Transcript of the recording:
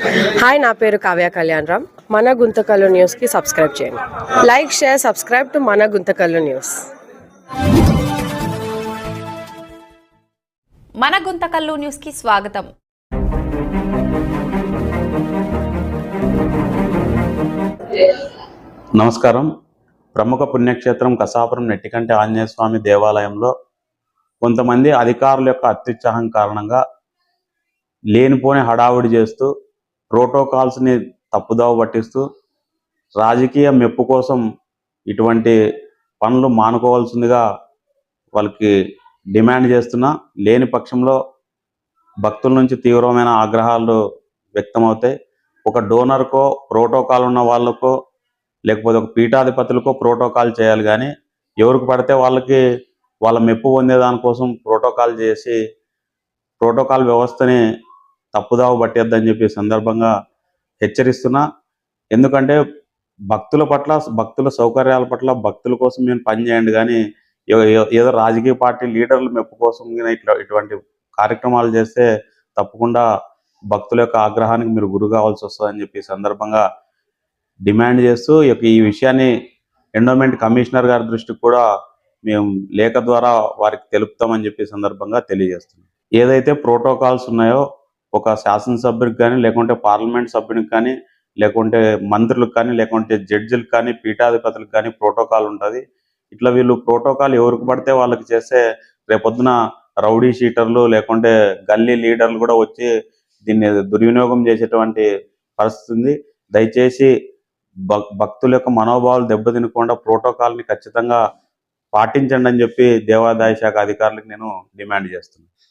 Hi నా పేరు కావ్య కళ్యాణ్ రామ్. మన గుంతకల్లు న్యూస్కి సబ్స్క్రైబ్ చేయండి. లైక్ షేర్ సబ్స్క్రైబ్ టు మన గుంతకల్లు న్యూస్ మన గుంతకల్లు న్యూస్కి స్వాగతం. నమస్కారం. ప్రముఖ పుణ్యక్షేత్రం కసాపురం నెట్టికంటి ఆంజనేయ స్వామి దేవాలయంలో కొంతమంది అధికారుల యొక్క అత్యుత్సాహం కారణంగా లేనిపోని హడావుడి చేస్తూ ప్రోటోకాల్స్ని తప్పుదావ పట్టిస్తూ రాజకీయ మెప్పు కోసం ఇటువంటి పనులు మానుకోవాల్సిందిగా వాళ్ళకి డిమాండ్ చేస్తున్నా లేని పక్షంలో భక్తుల నుంచి తీవ్రమైన ఆగ్రహాలు వ్యక్తమవుతాయి. ఒక డోనర్కో ప్రోటోకాల్ ఉన్న వాళ్ళకో లేకపోతే ఒక పీఠాధిపతులకో ప్రోటోకాల్ చేయాలి కానీ ఎవరికి పడితే వాళ్ళకి వాళ్ళ మెప్పు పొందే దానికోసం ప్రోటోకాల్ చేసి ప్రోటోకాల్ వ్యవస్థని తప్పుదావ పట్టేద్దని చెప్పి సందర్భంగా హెచ్చరిస్తున్నా. ఎందుకంటే భక్తుల పట్ల భక్తుల సౌకర్యాల పట్ల భక్తుల కోసం మేము పనిచేయండి కానీ ఏదో రాజకీయ పార్టీ లీడర్ల మెప్పు కోసం ఇట్లా ఇటువంటి కార్యక్రమాలు చేస్తే తప్పకుండా భక్తుల యొక్క ఆగ్రహానికి మీరు గురి కావాల్సి వస్తుందని చెప్పి సందర్భంగా డిమాండ్ చేస్తూ ఈ యొక్క ఈ విషయాన్ని ఎండోమెంట్ కమిషనర్ గారి దృష్టికి కూడా మేము లేఖ ద్వారా వారికి తెలుపుతామని చెప్పి సందర్భంగా తెలియజేస్తున్నాం. ఏదైతే ప్రోటోకాల్స్ ఉన్నాయో ఒక శాసనసభ్యునికి కానీ లేకుంటే పార్లమెంట్ సభ్యునికి కానీ లేకుంటే మంత్రులకు కానీ లేకుంటే జడ్జిలకు కానీ పీఠాధిపతులకు కానీ ప్రోటోకాల్ ఉంటుంది. ఇట్లా వీళ్ళు ప్రోటోకాల్ ఎవరికి పడితే వాళ్ళకి చేస్తే రేపొద్దున రౌడీ షీటర్లు లేకుంటే గల్లీ లీడర్లు కూడా వచ్చి దీన్ని దుర్వినియోగం చేసేటువంటి పరిస్థితి ఉంది. దయచేసి భక్- భక్తుల యొక్క మనోభావాలు దెబ్బతినకుండా ప్రోటోకాల్ని ఖచ్చితంగా పాటించండి అని చెప్పి దేవాదాయ శాఖ అధికారులకు నేను డిమాండ్ చేస్తున్నాను.